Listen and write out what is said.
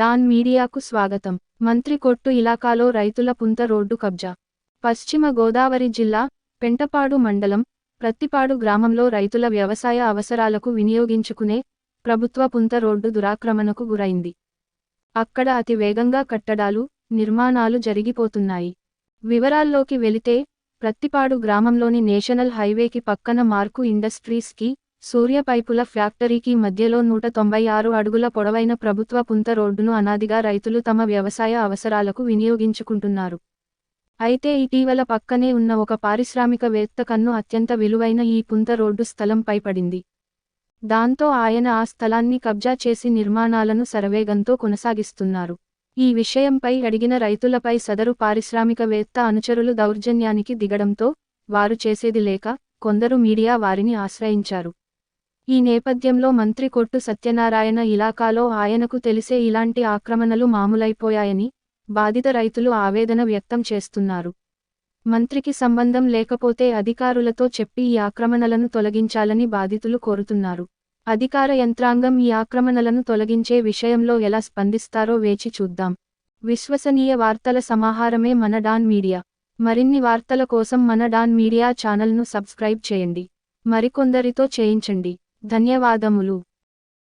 దాన్ మీడియాకు స్వాగతం. మంత్రి కొట్టు ఇలాకాలో రైతుల పుంత రోడ్డు కబ్జా. పశ్చిమ గోదావరి జిల్లా పెంటపాడు మండలం ప్రత్తిపాడు గ్రామంలో రైతుల వ్యవసాయ అవసరాలకు వినియోగించుకునే ప్రభుత్వ పుంత రోడ్డు దురాక్రమణకు గురైంది. అక్కడ అతి వేగంగా కట్టడాలు నిర్మాణాలు జరిగిపోతున్నాయి. వివరాల్లోకి వెళితే ప్రత్తిపాడు గ్రామంలోని నేషనల్ హైవేకి పక్కన మార్కు ఇండస్ట్రీస్కి సూర్యపైపుల ఫ్యాక్టరీకి మధ్యలో నూట తొంభై ఆరు అడుగుల పొడవైన ప్రభుత్వ పుంత రోడ్డును అనాదిగా రైతులు తమ వ్యవసాయ అవసరాలకు వినియోగించుకుంటున్నారు. అయితే ఇటీవల పక్కనే ఉన్న ఒక పారిశ్రామికవేత్త కన్ను అత్యంత విలువైన ఈ పుంత రోడ్డు స్థలంపై పడింది దాంతో ఆయన ఆ స్థలాన్ని కబ్జా చేసి నిర్మాణాలను శరవేగంతో కొనసాగిస్తున్నారు. ఈ విషయంపై అడిగిన రైతులపై సదరు పారిశ్రామికవేత్త అనుచరులు దౌర్జన్యానికి దిగడంతో వారు చేసేది లేక కొందరు మీడియా వారిని ఆశ్రయించారు. ఈ నేపథ్యంలో మంత్రి కొట్టు సత్యనారాయణ ఇలాకాలో ఆయనకు తెలిసే ఇలాంటి ఆక్రమణలు మామూలైపోయాయని బాధిత రైతులు ఆవేదన వ్యక్తం చేస్తున్నారు. మంత్రికి సంబంధం లేకపోతే అధికారులతో చెప్పి ఈ ఆక్రమణలను తొలగించాలని బాధితులు కోరుతున్నారు. అధికార యంత్రాంగం ఈ ఆక్రమణలను తొలగించే విషయంలో ఎలా స్పందిస్తారో వేచి చూద్దాం. విశ్వసనీయ వార్తల సమాహారమే మన డాన్ మీడియా. మరిన్ని వార్తల కోసం మన డాన్ మీడియా ఛానల్ను సబ్స్క్రైబ్ చేయండి. మరికొందరితో చేయించండి. ధన్యవాదములు.